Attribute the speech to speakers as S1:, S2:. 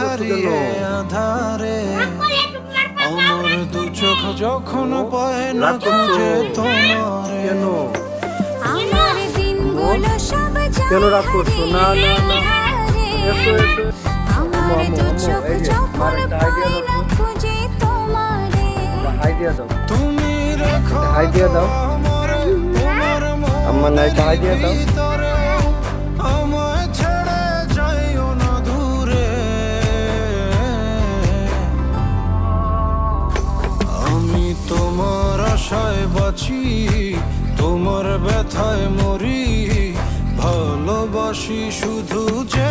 S1: হারিয়ে করছ আধারে। আমার দু চোখ যখন পায় না খুঁজে তোমারে।
S2: কেন?
S3: আমার দিনগুলো সব
S2: কেন রাগ করছ না না
S3: আমার দু চোখ যখন পায় না খুঁজে তোমারে।
S2: আইডিয়া দাও।
S1: তুমি রাখো
S2: আইডিয়া দাও।
S1: আমার
S2: নাইকা আইডিয়া দাও।
S1: আশায় বাঁচি তোমার ব্যথায় মরি। ভালোবাসি শুধু যে